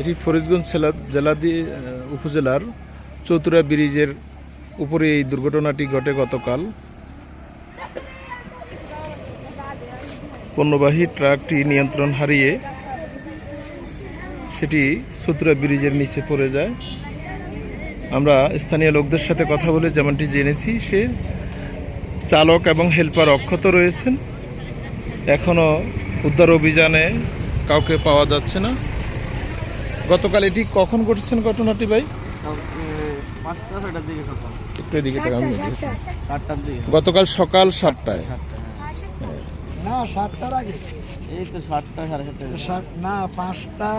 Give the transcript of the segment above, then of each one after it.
এটি ফরিদগঞ্জ জেলা আহ, উপজেলার চতুরা ব্রিজের উপরে এই দুর্ঘটনাটি ঘটে গতকাল। পণ্যবাহী ট্রাকটি নিয়ন্ত্রণ হারিয়ে সেটি চতুরা ব্রিজের নিচে পড়ে যায়। আমরা স্থানীয় লোকদের সাথে কথা বলে যেমনটি জেনেছি সে চালক এবং হেল্পার অক্ষত রয়েছেন। এখনও উদ্ধার অভিযানে কাউকে পাওয়া যাচ্ছে না। গতকাল এটি কখন ঘটেছেন ঘটনাটি ভাই? গতকাল সকাল সাতটায়। না সাতটার আগে। এই তো সাতটা সাড়ে সাতটা সাত- না পাঁচটা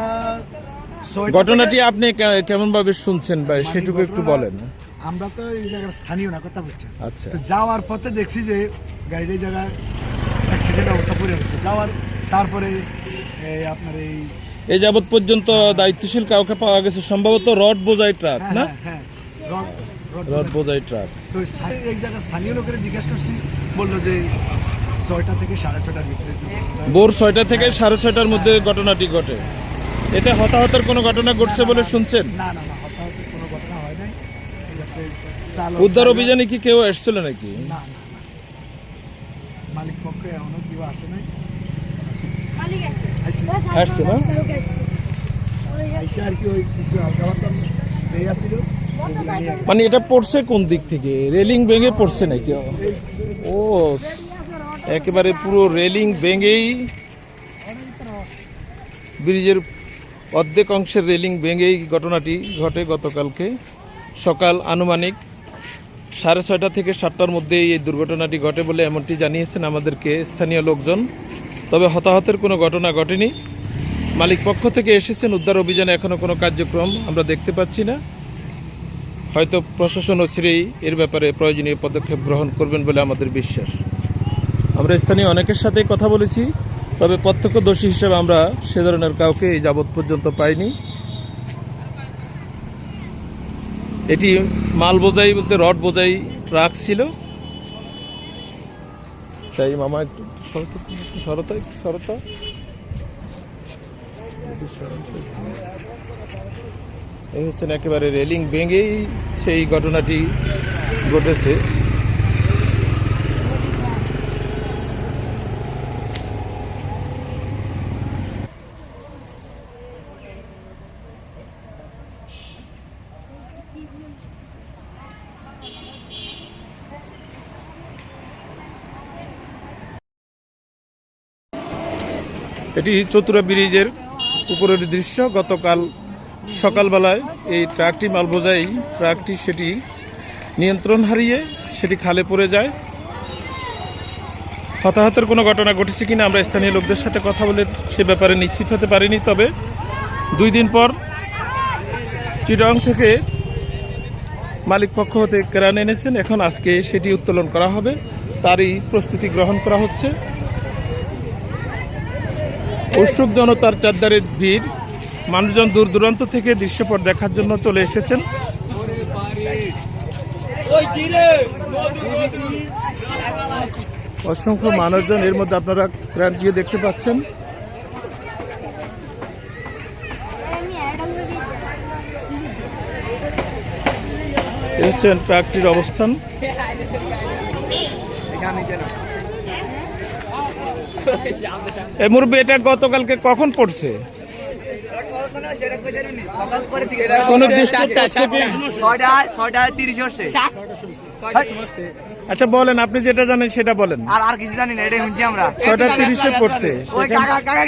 ঘটনাটি আপনি কেমন ভাবে শুনছেন ভাই সেটুকু একটু বলেন। আমরা তো এই জায়গার স্থানীয় না কথা বলছি। আচ্ছা। তো যাওয়ার পথে দেখছি যে গাড়ির এই জায়গায় অ্যাক্সিডেন্ট অবস্থা পড়ে রয়েছে যাওয়ার তারপরে এই আপনার এই এই যাবৎ পর্যন্ত দায়িত্বশীল কাউকে পাওয়া গেছে সম্ভবত রড বোঝাই ট্রাক হ্যাঁ না? হ্যাঁ হ্যাঁ। রড- বোঝাই। ট্রাক। তো এই জায়গায় স্থানীয় লোকেরা জিজ্ঞেস করছি বলল যে ছয়টা থেকে সাড়ে ছটার ভিতরে ভোর ছয়টা থেকে সাড়ে ছয়টার মধ্যে ঘটনাটি ঘটে। এতে হতাহতের কোনো ঘটনা ঘটছে বলে শুনছেন? না না না হতাহত কোনো ঘটনা হয় নাই। উদ্ধার অভিযানে কি কেউ এসেছিল নাকি? না না না। মালিক পক্ষে এখনও কেউ আসে নাই। মালিক আছে আইসি আসছে না? আর কি ওই কিছু হালকা পাতলা এই আসছিল। মানে এটা পড়ছে কোন দিক থেকে? রেলিং ভেঙে পড়ছে নাকি? ও একেবারে পুরো রেলিং ভেঙেই ব্রিজের অর্ধেক অংশের রেলিং ভেঙেই ঘটনাটি ঘটে গতকালকে। সকাল আনুমানিক সাড়ে ছয়টা থেকে সাতটার মধ্যে এই দুর্ঘটনাটি ঘটে বলে এমনটি জানিয়েছেন আমাদেরকে স্থানীয় লোকজন। তবে হতাহতের কোনো ঘটনা ঘটেনি। মালিক পক্ষ থেকে এসেছেন, উদ্ধার অভিযানে এখনও কোনো কার্যক্রম আমরা দেখতে পাচ্ছি না। হয়তো প্রশাসন ও শ্রী এর ব্যাপারে প্রয়োজনীয় পদক্ষেপ গ্রহণ করবেন বলে আমাদের বিশ্বাস। আমরা স্থানীয় অনেকের সাথে কথা বলেছি। তবে প্রত্যক্ষদর্শী হিসেবে আমরা সে ধরনের কাউকে এই যাবৎ পর্যন্ত পাইনি। এটি মাল বোঝাই বলতে রড বোঝাই ট্রাক ছিল। তাই মামা একটু। এই হচ্ছেন একেবারে রেলিং ভেঙেই সেই ঘটনাটি ঘটেছে। এটি চতুরা ব্রিজের উপরের দৃশ্য। গতকাল সকালবেলায় এই ট্রাকটি মাল বোঝাই ট্রাকটি সেটি নিয়ন্ত্রণ হারিয়ে সেটি খালে পড়ে যায়। হতাহতের কোনো ঘটনা ঘটেছে কিনা আমরা স্থানীয় লোকদের সাথে কথা বলে সে ব্যাপারে নিশ্চিত হতে পারিনি, তবে দুই দিন পর চিটং থেকে মালিক পক্ষ হতে কেরান এনেছেন। এখন আজকে সেটি উত্তোলন করা হবে। তারই প্রস্তুতি গ্রহণ করা হচ্ছে। উৎসুক জনতার চারদারে ভিড়। মানুষজন দূর দূরান্ত থেকে দৃশ্যপট দেখার জন্য চলে এসেছেন। অসংখ্য মানুষজন এর মধ্যে আপনারা ক্রান্তিও দেখতে পাচ্ছেন। এই হচ্ছেন ট্রাকটির অবস্থান। এই মুরব্বী এটা গতকালকে কখন পড়ছে? হচ্ছে। আচ্ছা বলেন আপনি যেটা জানেন সেটা বলেন। আর আর কিছু জানি না এটাই শুনছি আমরা। ছয়টা তিরিশে পড়ছে। ওই কাকা কাকা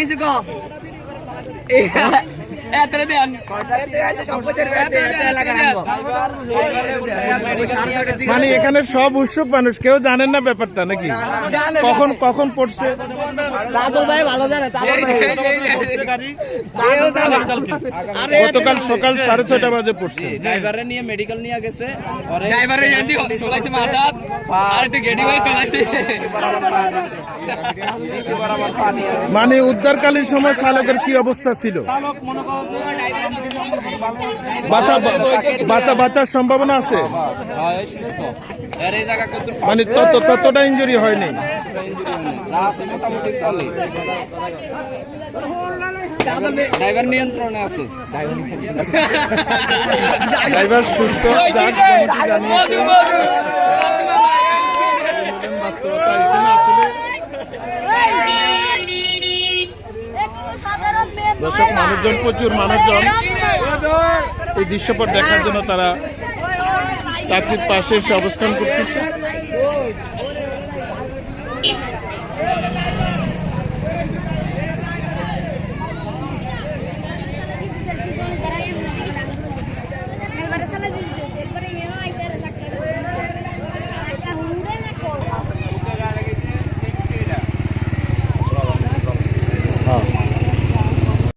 মানে এখানে সব উৎসুক মানুষ কেউ জানেন না ব্যাপারটা নাকি? কখন কখন পড়ছে? তাজল ভাই ভালো জানে গতকাল সকাল সাড়ে ছয়টা বাজে পড়ছে। ড্রাইভারে নিয়ে মেডিকেল নিয়ে গেছে। ড্রাইভারে চলাইছে মাথা আর একটু গেডি ভাই চলাইছে মানে উদ্ধারকালীন সময় চালকের কি অবস্থা ছিল? বাঁচা বাঁচা বাঁচার সম্ভাবনা আছে? মানে তত ততটা ইঞ্জুরি হয়নি। ড্রাইভার নিয়ন্ত্রণে আছে। ড্রাইভার সুস্থ জানিয়েছে দর্শক মানুষজন প্রচুর মানুষজন। এই দৃশ্যপট দেখার জন্য তারা চাকরির পাশে এসে অবস্থান করতেছে।